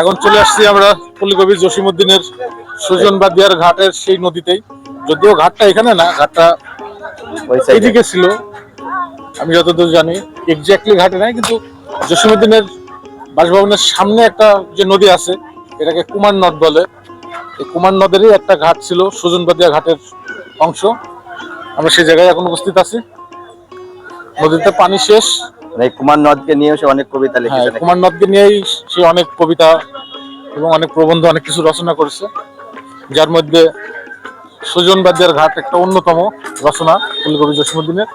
এখন চলে আসছি আমরা পল্লীকবি জসিমুদ্দিনের সুজন বাদিয়ার ঘাটের সেই নদীতেই। যদিও ঘাটটা এখানে না ঘাটটা এইদিকে ছিল। আমি যতদূর জানি এক্স্যাক্টলি ঘাটে নাই কিন্তু জসিমুদ্দিনের বাসভবনের সামনে একটা যে নদী আছে এটাকে কুমার নদ বলে। এই কুমার নদেরই একটা ঘাট ছিল সুজনবাদিয়া ঘাটের অংশ। আমরা সেই জায়গায় এখন উপস্থিত আছি। নদীতে পানি শেষ। মানে এই কুমার নদকে নিয়েও সে অনেক কবিতা হ্যাঁ লিখেছে কুমার নদকে নিয়েই সে অনেক কবিতা এবং অনেক প্রবন্ধ অনেক কিছু রচনা করেছে। যার মধ্যে সুজন বাদ্যার ঘাট একটা অন্যতম রচনা ফুলকবি জসীমুদ্দিনের